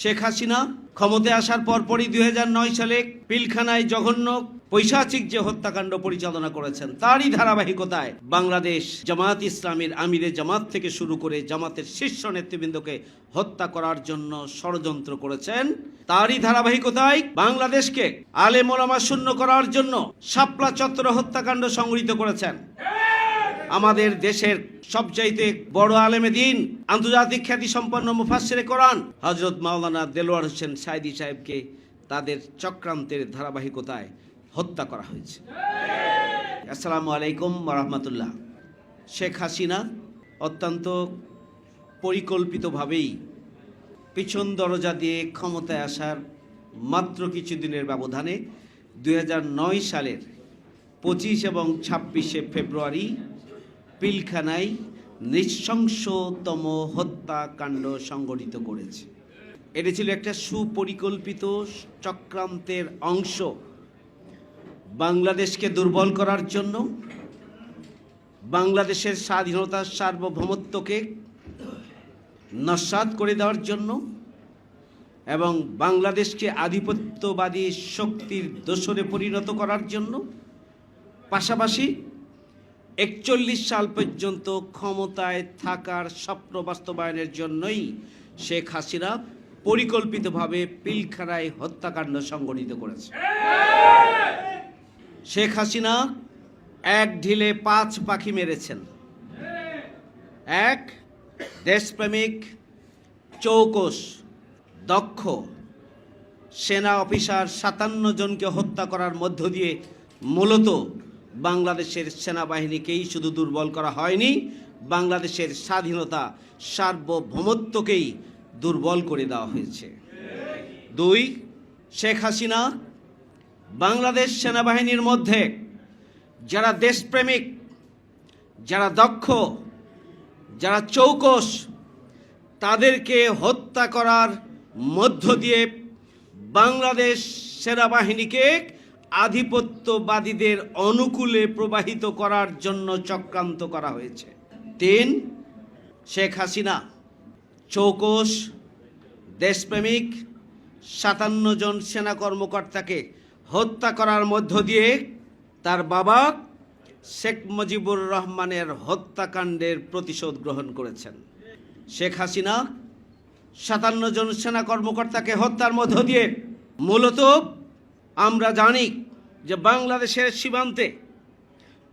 শেখ হাসিনা ক্ষমতায় আসার পরপরই দুই হাজার নয় সালে পিলখানায় জঘন্য পৈশাচিক যে হত্যাকাণ্ড পরিচালনা করেছেন, তারই ধারাবাহিকতায় বাংলাদেশ জামাত ইসলামীর আমিরে জামাত থেকে শুরু করে জামাতের শীর্ষ নেতৃবৃন্দকে হত্যা করার জন্য ষড়যন্ত্র করেছেন, তারই ধারাবাহিকতায় বাংলাদেশকে আলে মোলামা শূন্য করার জন্য শাপলা চত্বর হত্যাকাণ্ড সংগৃহীত করেছেন। আমাদের দেশের সবচাইতে বড় আলেমে দিন, আন্তর্জাতিক খ্যাতি সম্পন্ন মুফাসসিরে কোরআন। হজরত মাওলানা দেলোয়ার হোসেন সাইদি সাহেবকে তাদের চক্রান্তের ধারাবাহিকতায় হত্যা করা হয়েছে। আসসালামু আলাইকুম রহমতুল্লাহ। শেখ হাসিনা অত্যন্ত পরিকল্পিতভাবেই পিছন দরজা দিয়ে ক্ষমতায় আসার মাত্র কিছুদিনের ব্যবধানে দু হাজার নয় সালের পঁচিশ এবং ছাব্বিশে ফেব্রুয়ারি পিলখানায় নৃশংসতম হত্যাকাণ্ড সংগঠিত করেছে। এটি ছিল একটা সুপরিকল্পিত চক্রান্তের অংশ। বাংলাদেশকে দুর্বল করার জন্য বাংলাদেশের স্বাধীনতার সার্বভৌমত্বকে নস্বাত করে দেওয়ার জন্য এবং বাংলাদেশকে আধিপত্যবাদী শক্তির দোসরে পরিণত করার জন্য পাশাপাশি একচল্লিশ সাল পর্যন্ত ক্ষমতায় থাকার স্বপ্ন বাস্তবায়নের জন্যই শেখ হাসিনা পরিকল্পিতভাবে পিলখানায় হত্যাকাণ্ড সংগঠিত করেছে। শেখ হাসিনা এক ঢিলে পাঁচ পাখি মেরেছেন। এক দেশপ্রেমিক চৌকস দক্ষ সেনা অফিসার সাতান্ন জনকে হত্যা করার মধ্য দিয়ে মূলত বাংলাদেশের সেনাবাহিনীকেই শুধু দুর্বল করা হয়নি, বাংলাদেশের স্বাধীনতা সার্বভৌমত্বকেই দুর্বল করে দেওয়া হয়েছে। দুই, শেখ হাসিনা বাংলাদেশ সেনাবাহিনীর মধ্যে যারা দেশপ্রেমিক, যারা দক্ষ, যারা চৌকস, তাদেরকে হত্যা করার মধ্য দিয়ে বাংলাদেশ সেনাবাহিনীকে আধিপত্যবাদীদের অনুকূলে প্রবাহিত করার জন্য চক্রান্ত করা হয়েছে। তিন, শেখ হাসিনা চৌকস দেশপ্রেমিক, সাতান্ন জন সেনা কর্মকর্তাকে হত্যা করার মধ্য দিয়ে তার বাবা শেখ মুজিবুর রহমানের হত্যাকাণ্ডের প্রতিশোধ গ্রহণ করেছেন। শেখ হাসিনা সাতান্ন জন সেনা কর্মকর্তাকে হত্যার মধ্য দিয়ে, মূলত আমরা জানি যে বাংলাদেশের সীমান্তে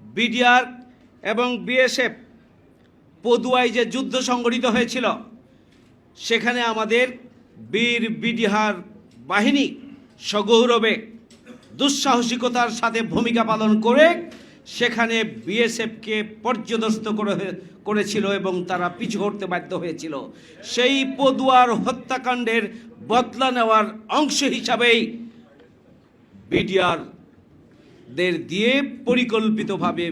বিডিআর এবং বিএসএফ পদুয়ায় যে যুদ্ধ সংগঠিত হয়েছিল, সেখানে আমাদের বীর বিডিহার বাহিনী সগৌরবে দুঃসাহসিকতার সাথে ভূমিকা পালন করে সেখানে বিএসএফকে পর্যদস্ত করে করেছিল এবং তারা পিছু হটতে বাধ্য হয়েছিল। সেই পদুয়ার হত্যাকাণ্ডের বদলা নেওয়ার অংশ হিসাবেই বিডিআর দের দিয়ে পরিকল্পিতভাবে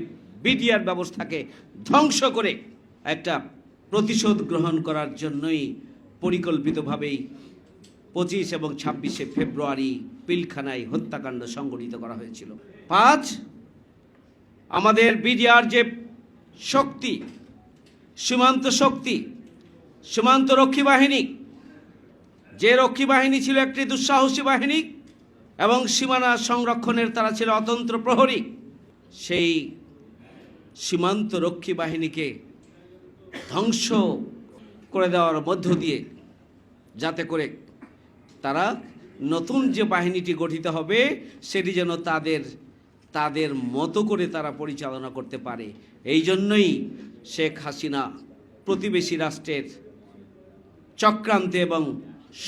বিডিআর ব্যবস্থাকে ধ্বংস করে একটা প্রতিশোধ গ্রহণ করার জন্যই পরিকল্পিতভাবেই পঁচিশ এবং ছাব্বিশে ফেব্রুয়ারি পিলখানায় হত্যাকাণ্ড সংগঠিত করা হয়েছিল। পাঁচ, আমাদের বিডিআর যে শক্তি, সীমান্ত শক্তি, সীমান্ত রক্ষী বাহিনী, যে রক্ষী বাহিনী ছিল একটি দুঃসাহসী বাহিনী এবং সীমানা সংরক্ষণের তারা ছিল অতন্ত্র প্রহরী। সেই সীমান্ত রক্ষী বাহিনীকে ধ্বংস করে দেওয়ার মধ্য দিয়ে যাতে করে তারা নতুন যে বাহিনীটি গঠিত হবে, সেটি যেন তাদের তাদের মতো করে তারা পরিচালনা করতে পারে। এই জন্যই শেখ হাসিনা প্রতিবেশী রাষ্ট্রের চক্রান্তে এবং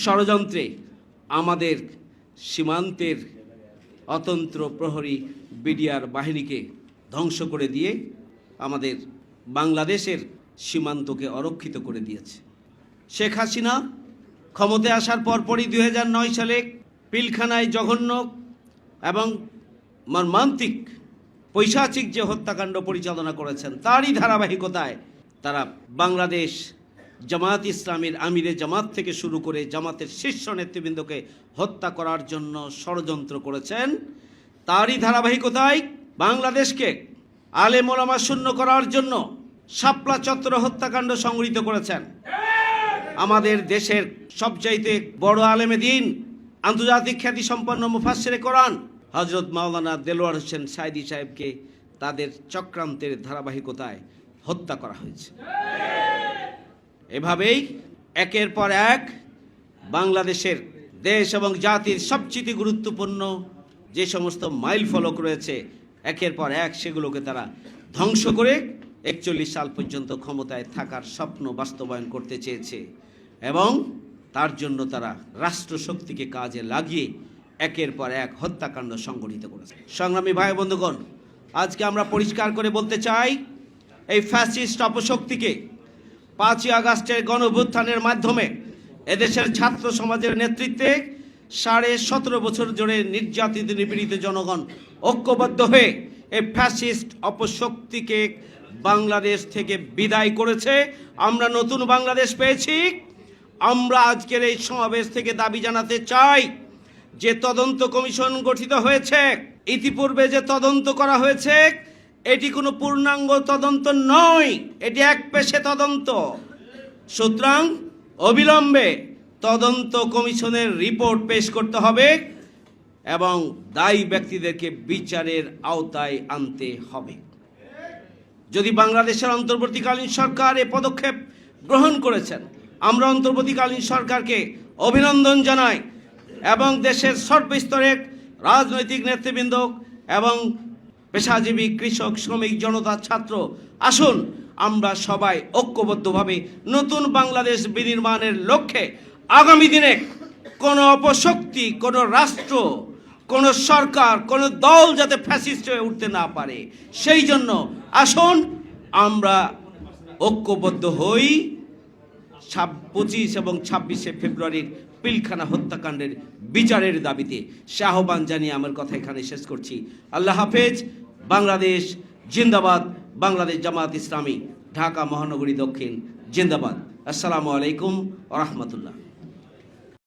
ষড়যন্ত্রে আমাদের সীমান্তের অতন্ত্র প্রহরী বিডিআর বাহিনীকে ধ্বংস করে দিয়ে আমাদের বাংলাদেশের সীমান্তকে অরক্ষিত করে দিয়েছে। শেখ হাসিনা ক্ষমতায় আসার পরপরই দু হাজার নয় সালে পিলখানায় জঘন্য এবং মর্মান্তিক পৈশাচিক যে হত্যাকাণ্ড পরিচালনা করেছেন, তারই ধারাবাহিকতায় তারা বাংলাদেশ জামাত ইসলামের আমিরে জামাত থেকে শুরু করে জামাতের শীর্ষ নেতৃবৃন্দকে হত্যা করার জন্য ষড়যন্ত্র করেছেন। তারই ধারাবাহিকতায় বাংলাদেশকে আলে মোলামা শূন্য করার জন্য শাপলা চত্বর হত্যাকাণ্ড সংগৃহীত করেছেন। আমাদের দেশের সবচাইতে বড় আলেমে দিন, আন্তর্জাতিক খ্যাতি সম্পন্ন মুফাসসিরে কোরআন হজরত মাওলানা দেলোয়ার হোসেন সাইদি সাহেবকে তাদের চক্রান্তের ধারাবাহিকতায় হত্যা করা হয়েছে। এভাবেই একের পর এক বাংলাদেশের দেশ এবং জাতির সবচেয়ে গুরুত্বপূর্ণ যে সমস্ত মাইল ফলক রয়েছে, একের পর এক সেগুলোকে তারা ধ্বংস করে একচল্লিশ সাল পর্যন্ত ক্ষমতায় থাকার স্বপ্ন বাস্তবায়ন করতে চেয়েছে এবং তার জন্য তারা রাষ্ট্রশক্তিকে কাজে লাগিয়ে একের পর এক হত্যাকাণ্ড সংগঠিত করেছে। সংগ্রামী ভাই বন্ধুগণ, আজকে আমরা পরিষ্কার করে বলতে চাই, এই ফ্যাসিস্ট অপশক্তিকে পাঁচই আগস্টের গণভ্যুত্থানের মাধ্যমে এদেশের ছাত্র সমাজের নেতৃত্বে সাড়ে সতেরো বছর জুড়ে নির্যাতিত, নিপীড়িত জনগণ ঐক্যবদ্ধ হয়ে এই ফ্যাসিস্ট অপশক্তিকে বাংলাদেশ থেকে বিদায় করেছে। আমরা নতুন বাংলাদেশ পেয়েছি। আমরা আজকের এই সমাবেশ থেকে দাবি জানাতে চাই যে তদন্ত কমিশন গঠিত হয়েছে। ইতিপূর্বে যে তদন্ত করা হয়েছে এটি কোনো পূর্ণাঙ্গ তদন্ত নয়, এটি এক পেশে তদন্ত। সুতরাং অবিলম্বে তদন্ত কমিশনের রিপোর্ট পেশ করতে হবে এবং দায়ী ব্যক্তিদেরকে বিচারের আওতায় আনতে হবে। যদি বাংলাদেশের অন্তর্বর্তীকালীন সরকার এ পদক্ষেপ গ্রহণ করেছেন, আমরা অন্তর্বর্তীকালীন সরকারকে অভিনন্দন জানাই এবং দেশের সর্বস্তরের রাজনৈতিক নেতৃবৃন্দ এবং পেশাজীবী, কৃষক, শ্রমিক, জনতা, ছাত্র, আসুন আমরা সবাই ঐক্যবদ্ধভাবে নতুন বাংলাদেশ বিনির্মাণের লক্ষ্যে আগামী দিনে কোনো অপশক্তি, কোনো রাষ্ট্র, কোনো সরকার, কোনো দল যাতে ফ্যাসিস্ট হয়ে উঠতে না পারে, সেই জন্য আসুন আমরা ঐক্যবদ্ধ হই। পঁচিশ এবং ছাব্বিশে ফেব্রুয়ারির পিলখানা হত্যাকাণ্ডের বিচারের দাবিতে আহ্বান জানিয়ে আমার কথা এখানে শেষ করছি। আল্লাহ হাফেজ, বাংলাদেশ জিন্দাবাদ, বাংলাদেশ জামাত ইসলামী, ঢাকা মহানগরী দক্ষিণ, জিন্দাবাদ। আসসালামু আলাইকুম রহমতুল্লাহ।